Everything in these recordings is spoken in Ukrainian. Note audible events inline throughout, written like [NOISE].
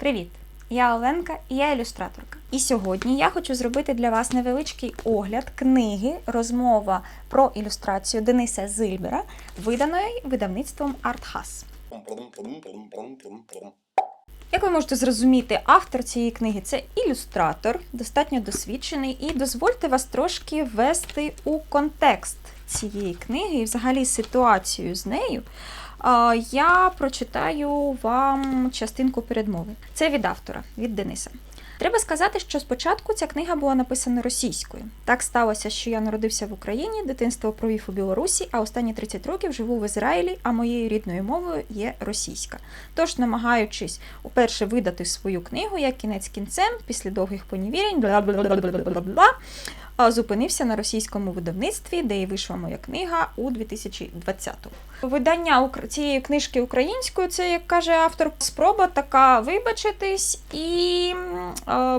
Привіт! Я Оленка і я ілюстраторка. І сьогодні я хочу зробити для вас невеличкий огляд книги Розмова про ілюстрацію Дениса Зильбера, виданої видавництвом Артхас. Як ви можете зрозуміти, автор цієї книги це ілюстратор, достатньо досвідчений, і дозвольте вас трошки ввести у контекст цієї книги і взагалі ситуацію з нею. Я прочитаю вам частинку передмови. Це від автора, від Дениса. Треба сказати, що спочатку ця книга була написана російською. Так сталося, що я народився в Україні, дитинство провів у Білорусі, а останні 30 років живу в Ізраїлі, а моєю рідною мовою є російська. Тож, намагаючись уперше видати свою книгу, я кінець кінцем, після довгих поневірень, бла-бла-бла-бла-бла-бла, а, зупинився на російському видавництві, де і вийшла моя книга у 2020-му. Видання цієї книжки українською, це, як каже автор, спроба така вибачитись і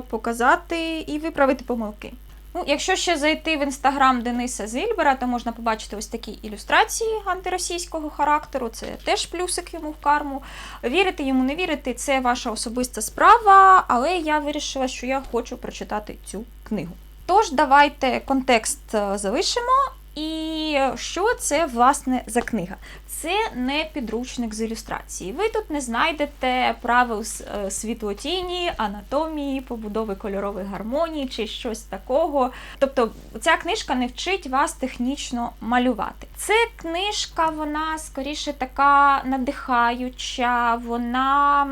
показати і виправити помилки. Ну, якщо ще зайти в інстаграм Дениса Зильбера, то можна побачити ось такі ілюстрації антиросійського характеру. Це теж плюсик йому в карму. Вірити йому, не вірити, це ваша особиста справа, але я вирішила, що я хочу прочитати цю книгу. Тож, давайте контекст е, залишимо. І що це власне за книга? Це не підручник з ілюстрації. Ви тут не знайдете правил е, світлотіні, анатомії, побудови кольорової гармонії чи щось такого. Тобто, ця книжка не вчить вас технічно малювати. Це книжка, вона скоріше така надихаюча, вона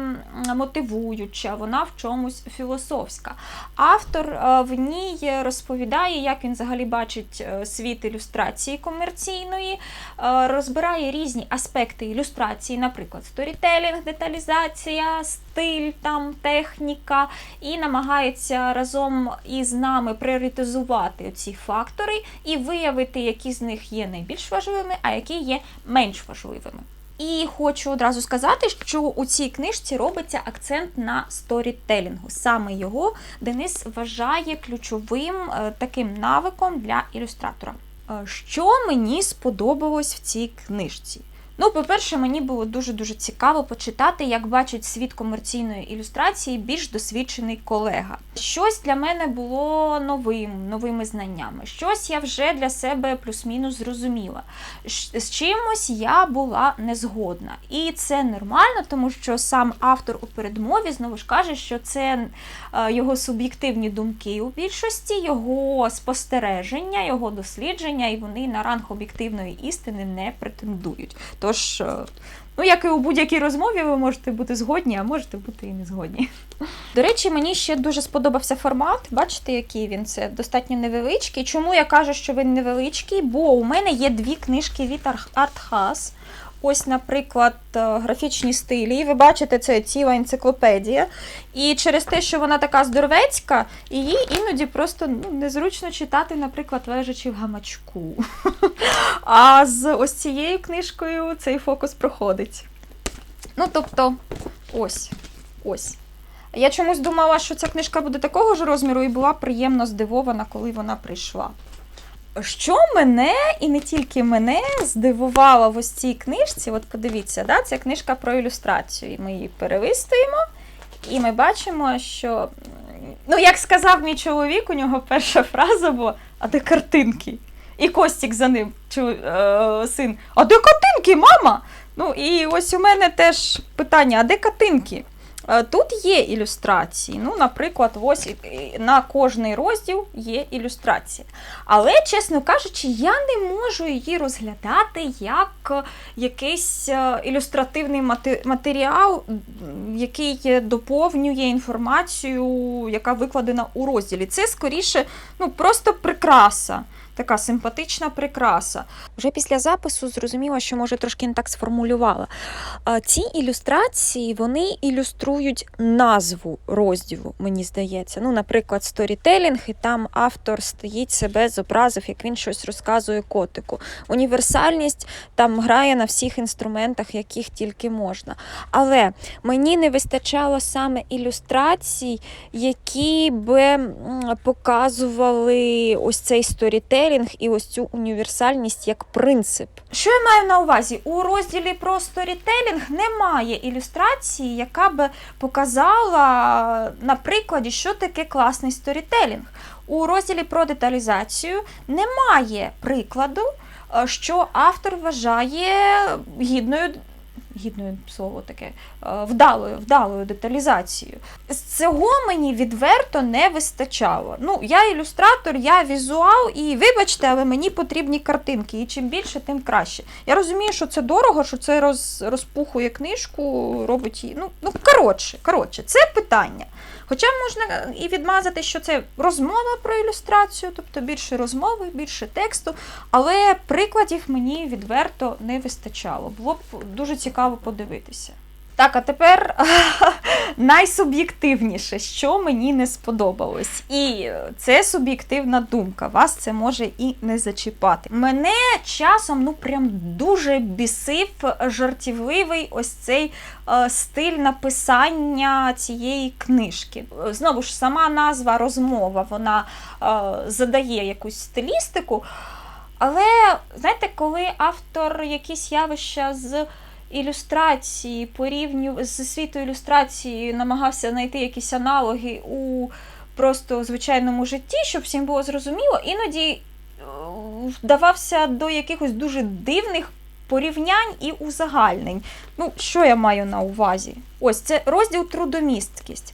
мотивуюча, вона в чомусь філософська. Автор е, в ній розповідає, як він взагалі бачить е, світ ілюстрації комерційної, е, розбирає різні аспекти ілюстрації, наприклад, сторітелінг, деталізація, стиль, там, техніка, і намагається разом із нами пріоритизувати ці фактори і виявити, які з них є найбільш важливими, а які є менш важливими. І хочу одразу сказати, що у цій книжці робиться акцент на сторітелінгу. Саме його Денис вважає ключовим е, таким навиком для ілюстратора. Е, Що мені сподобалось в цій книжці? Ну, по-перше, мені було дуже-дуже цікаво почитати, як бачить світ комерційної ілюстрації більш досвідчений колега. Щось для мене було новим, новими знаннями. Щось я вже для себе плюс-мінус зрозуміла. З чимось я була не згодна. І це нормально, тому що сам автор у передмові знову ж каже, що це е, його суб'єктивні думки у більшості, його спостереження, його дослідження, і вони на ранг об'єктивної істини не претендують. Тож, е, ну як і у будь-якій розмові, ви можете бути згодні, а можете бути і не згодні. До речі, мені ще дуже сподобався формат. Бачите, який він це достатньо невеличкий. Чому я кажу, що він невеличкий? Бо у мене є дві книжки від Ар- Артхас. Ось, наприклад, е, графічні стилі. І ви бачите, це ціла енциклопедія. І через те, що вона така здоровецька, її іноді просто ну, незручно читати, наприклад, лежачи в гамачку. [LAUGHS] А з ось цією книжкою цей фокус проходить. Ну, тобто, ось. Ось. Я чомусь думала, що ця книжка буде такого ж розміру, і була приємно здивована, коли вона прийшла. Що мене, і не тільки мене, здивувало в ось цій книжці, от подивіться, да, це книжка про ілюстрацію. Ми її перевистуємо, і ми бачимо, що, ну, як сказав мій чоловік, у нього перша фраза була: а де картинки? І Костік за ним, чу, е, син, а де картинки, мама? Ну і ось у мене теж питання: а де картинки? Е, Тут є ілюстрації. Ну, наприклад, ось на кожний розділ є ілюстрація. Але, чесно кажучи, я не можу її розглядати як е, якийсь е, ілюстративний матеріал, який доповнює інформацію, яка викладена у розділі. Це скоріше ну, просто прикраса. Така симпатична прикраса. Вже після запису зрозуміла, що може трошки не так сформулювала. Ці ілюстрації вони ілюструють назву розділу, мені здається. Ну, наприклад, сторітелінг, і там автор стоїть себе, зобразив, як він щось розказує котику. Універсальність там грає на всіх інструментах, яких тільки можна. Але мені не вистачало саме ілюстрацій, які би показували ось цей сторітелінг сторітелінг і ось цю універсальність як принцип. Що я маю на увазі? У розділі про сторітелінг немає ілюстрації, яка би показала на прикладі, що таке класний сторітелінг. У розділі про деталізацію немає прикладу, е, що автор вважає гідною. Гідною слово таке е, вдалою, вдалою деталізацією. З цього мені відверто не вистачало. Ну, я ілюстратор, я візуал, і вибачте, але мені потрібні картинки. І чим більше, тим краще. Я розумію, що це дорого, що це роз, розпухує книжку, робить її. Ну, ну коротше, коротше, це питання. Хоча можна і відмазати, що це розмова про ілюстрацію, тобто більше розмови, більше тексту, але прикладів мені відверто не вистачало. Було б дуже цікаво подивитися. Так, а тепер [LAUGHS] найсуб'єктивніше, що мені не сподобалось. І це суб'єктивна думка. Вас це може і не зачіпати. Мене часом ну прям дуже бісив жартівливий ось цей е, стиль написання цієї книжки. Знову ж сама назва розмова, вона е, задає якусь стилістику. Але знаєте, коли автор якісь явища з ілюстрації порівнював з світу ілюстрації, намагався знайти якісь аналоги у просто звичайному житті, щоб всім було зрозуміло, іноді е, вдавався до якихось дуже дивних порівнянь і узагальнень. Ну, що я маю на увазі? Ось це розділ трудомісткість.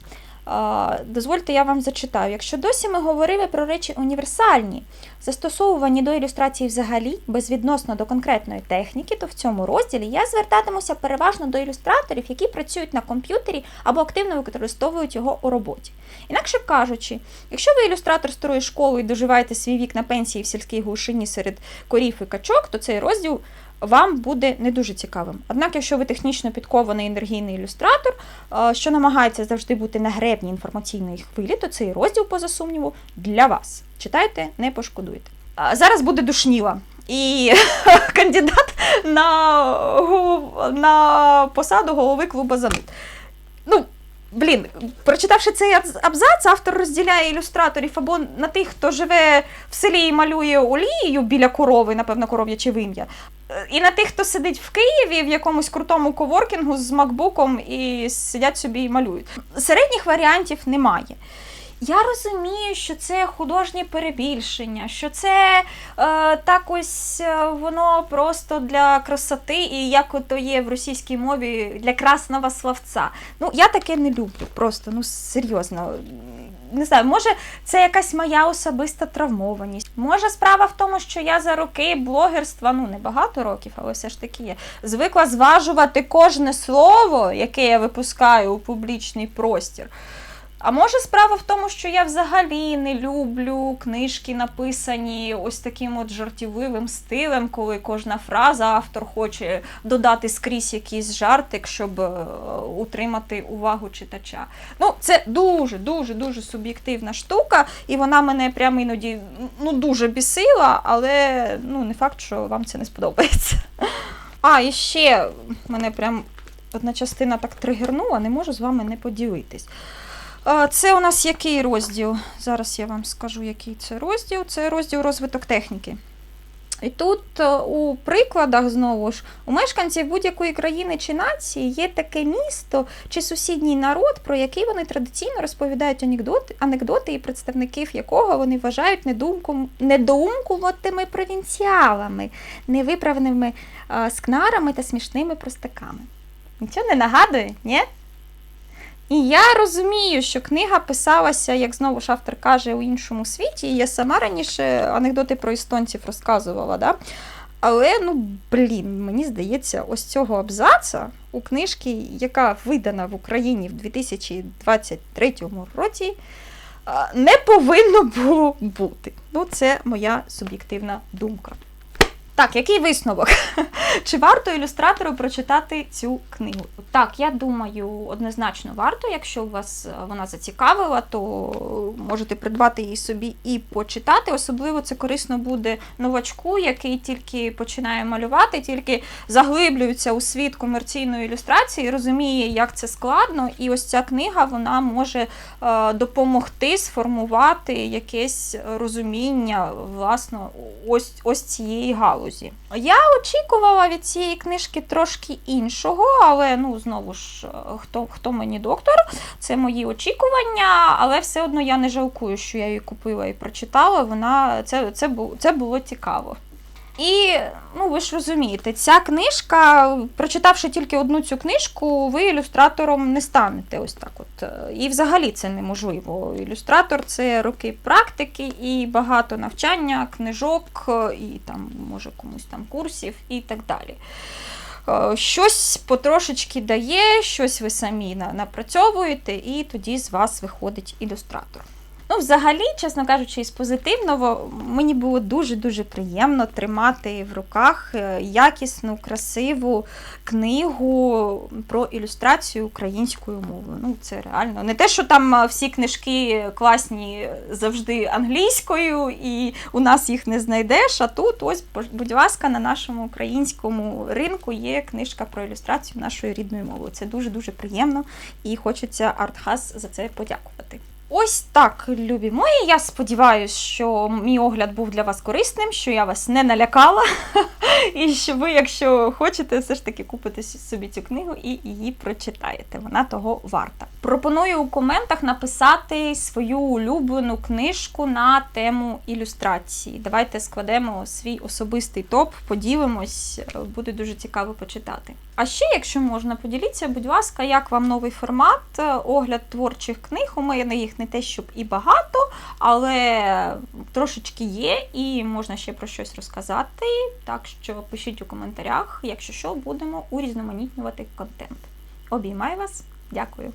Дозвольте, я вам зачитаю. Якщо досі ми говорили про речі універсальні, застосовувані до ілюстрації взагалі, безвідносно до конкретної техніки, то в цьому розділі я звертатимуся переважно до ілюстраторів, які працюють на комп'ютері або активно використовують його у роботі. Інакше кажучи, якщо ви ілюстратор старої школи і доживаєте свій вік на пенсії в сільській глушині серед корів і качок, то цей розділ вам буде не дуже цікавим. Однак, якщо ви технічно підкований енергійний ілюстратор, е, що намагається завжди бути на гребні інформаційної хвилі, то цей розділ, поза сумніву, для вас. Читайте, не пошкодуйте. А Зараз буде душніла. І [LAUGHS] кандидат на, на посаду голови клубу зануд. Ну, блін, прочитавши цей абзац, автор розділяє ілюстраторів або на тих, хто живе в селі і малює олією біля корови, напевно, коров'яче вим'я, Е, і на тих, хто сидить в Києві в якомусь крутому коворкінгу з макбуком і сидять собі і малюють. Середніх варіантів немає. Я розумію, що це художнє перебільшення, що це е, так ось е, воно просто для красоти, і як ото є в російській мові для красного словця. Ну, я таке не люблю, просто ну серйозно. Не знаю, може, це якась моя особиста травмованість. Може, справа в тому, що я за роки блогерства, ну не багато років, але все ж таки є, звикла зважувати кожне слово, яке я випускаю у публічний простір. А може справа в тому, що я взагалі не люблю книжки, написані ось таким от жартівливим стилем, коли кожна фраза автор хоче додати скрізь якийсь жартик, щоб е, утримати увагу читача. Ну, це дуже, дуже, дуже суб'єктивна штука, і вона мене прямо іноді ну, дуже бісила, але ну, не факт, що вам це не сподобається. А, і ще мене прям одна частина так тригернула, не можу з вами не поділитись. Це у нас який розділ? Зараз я вам скажу, який це розділ. Це розділ розвиток техніки. І тут е, у прикладах знову ж у мешканців будь-якої країни чи нації є таке місто чи сусідній народ, про який вони традиційно розповідають анекдоти, анекдоти і представників якого вони вважають недумку, недоумкуватими провінціалами, невиправними е, скнарами та смішними простаками. Нічого не нагадує, ні? І я розумію, що книга писалася, як знову ж автор каже, у іншому світі. І я сама раніше анекдоти про естонців розказувала. Да? Але, ну, блін, мені здається, ось цього абзаца у книжці, яка видана в Україні в 2023 році, не повинно було бути. Ну, це моя суб'єктивна думка. Так, який висновок? [LAUGHS] Чи варто ілюстратору прочитати цю книгу? Так, я думаю, однозначно варто. Якщо вас е, вона зацікавила, то можете придбати її собі і почитати. Особливо це корисно буде новачку, який тільки починає малювати, тільки заглиблюється у світ комерційної ілюстрації, розуміє, як це складно. І ось ця книга вона може е, допомогти сформувати якесь розуміння власно ось, ось цієї галузі. Я очікувала від цієї книжки трошки іншого, але ну знову ж, е, хто, хто мені доктор, це мої очікування, але все одно я не жалкую, що я її купила і прочитала. Вона це, це, було, це було цікаво. І ну ви ж розумієте, ця книжка, прочитавши тільки одну цю книжку, ви ілюстратором не станете. Ось так. От і взагалі це неможливо. Ілюстратор це роки практики і багато навчання, книжок, е, і там може комусь там курсів і так далі. Е, Щось потрошечки дає, щось ви самі напрацьовуєте, і тоді з вас виходить ілюстратор. Ну, взагалі, чесно кажучи, із позитивного мені було дуже-дуже приємно тримати в руках е, якісну, красиву книгу про ілюстрацію українською мовою. Ну, це реально не те, що там е, всі книжки класні завжди англійською, і у нас їх не знайдеш. А тут, ось, будь ласка, на нашому українському ринку є книжка про ілюстрацію нашою рідною мовою. Це дуже-дуже приємно і хочеться Артхас за це подякувати. Ось так, любі мої. Я сподіваюся, що мій огляд був для вас корисним, що я вас не налякала, [LAUGHS] і що ви, якщо хочете, все ж таки купите собі цю книгу і її прочитаєте. Вона того варта. Пропоную у коментах написати свою улюблену книжку на тему ілюстрації. Давайте складемо свій особистий топ, поділимось, буде дуже цікаво почитати. А ще, якщо можна, поділіться, будь ласка, як вам новий формат, е, огляд творчих книг. У мене їх не те, щоб і багато, але трошечки є, і можна ще про щось розказати. Так що пишіть у коментарях, якщо що, будемо урізноманітнювати контент. Обіймаю вас, дякую.